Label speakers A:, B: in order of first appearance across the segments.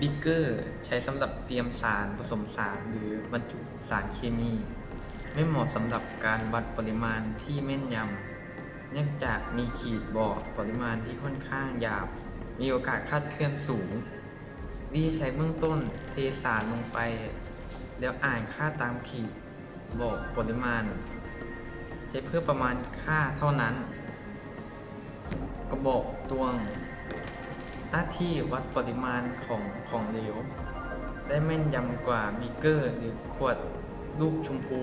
A: บิ๊กเกอร์ใช้สำหรับเตรียมสารผสมสารหรือบรรจุสารเคมี ไม่เหมาะสำหรับการวัดปริมาณที่แม่นยำเนื่องจากมีขีดบอกปริมาณที่ค่อนข้างหยาบ มีโอกาสคาดเคลื่อนสูงวิธีใช้เบื้องต้นเทสารลงไป แล้วอ่านค่าตามขีดบอกปริมาณ ใช้เพื่อประมาณค่าเท่านั้น กระบอกตวง หน้าที่วัดปริมาณของของเหลว ได้แม่นยำกว่าบีเกอร์หรือขวดลูกชมพู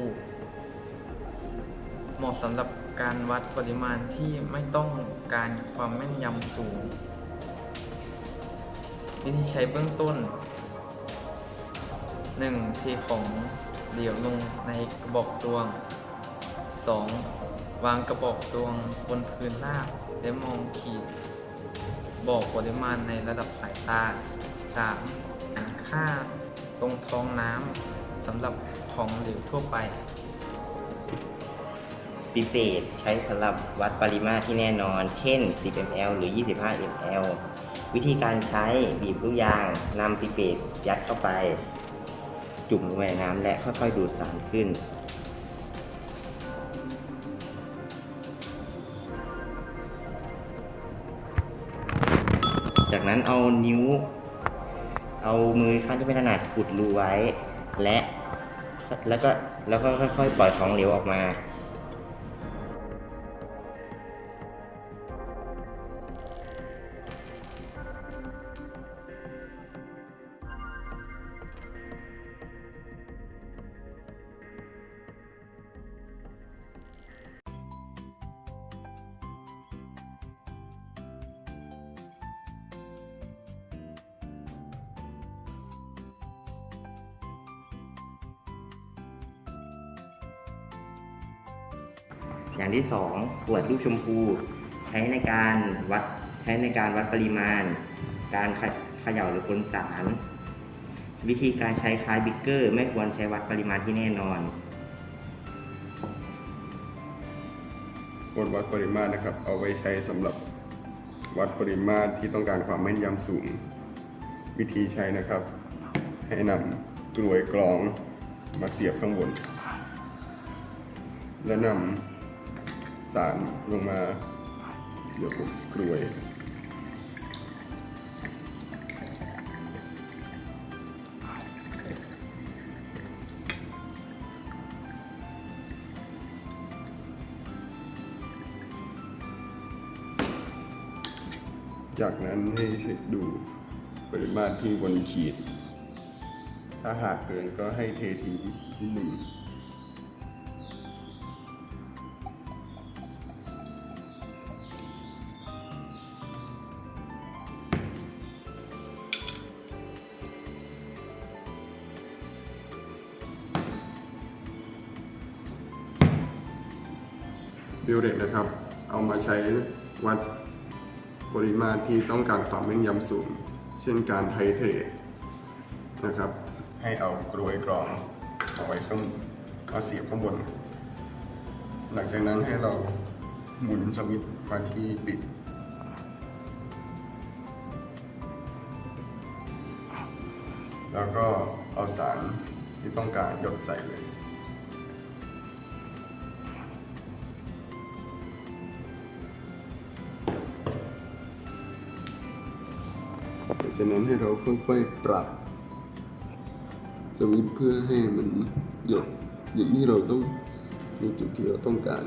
A: เหมาะสำหรับการวัดปริมาณที่ไม่ต้องการความแม่นยำสูง วิธีใช้เบื้องต้น 1. เทของเหลวลงในกระบอกตวง 2. วางกระบอกตวงบนพื้นราบและมองขีด บอกปริมาณในระดับสายตา 3. อ่านค่าตรงท้องน้ำสำหรับของเหลวทั่วไป
B: ปิเปตใช้สำหรับวัดปริมาตรที่แน่นอน เช่น 10 ml หรือ 25 ml วิธีการใช้บีบลูกยางนำปิเปตยัดเข้าไป จุ่มลงไปในน้ำและค่อยๆดูดสารขึ้น จากนั้นเอานิ้ว เอามือข้างที่ไม่ถนัดอุดรูไว้ และ แล้วก็แล้วก็ค่อยๆปล่อยของเหลวออกมา อย่างที่สองขวดลูกชมพู ใช้ในการวัดใช้ในการวัดปริมาณ การเขขย่าหรือคนสาร วิธีการใช้คล้ายบิ๊กเกอร์ ไม่ควรใช้วัดปริมาณที่แน่นอน
C: กดวัดปริมาตรนะครับ เอาไว้ใช้สำหรับวัดปริมาตรที่ต้องการความแม่นยำสูง วิธีใช้นะครับ ให้นำกลวยกรองมาเสียบข้างบน แล้วนำ สารลงมา เดี๋ยวผมกลวยจากนั้นให้เช็คดูปริมาตรที่บนขีด ถ้าหากเกินก็ให้เททิ้งนิดหนึ่ง บิลเรตนะครับ เอามาใช้วัดปริมาตรที่ต้องการความแม่นยำสูง เช่นการไทเทรตนะครับ ให้เอากรวยกรองเอาไว้ข้างเอาเสียบข้างบน หลังจากนั้นให้เราหมุนสวิตช์มาที่ปิด แล้วก็เอาสารที่ต้องการหยดใส่เลย จากนั้นให้เราค่อยๆปรับสวิตเพื่อให้มันหยดอย่างที่เราต้องในจุดที่เราต้องการ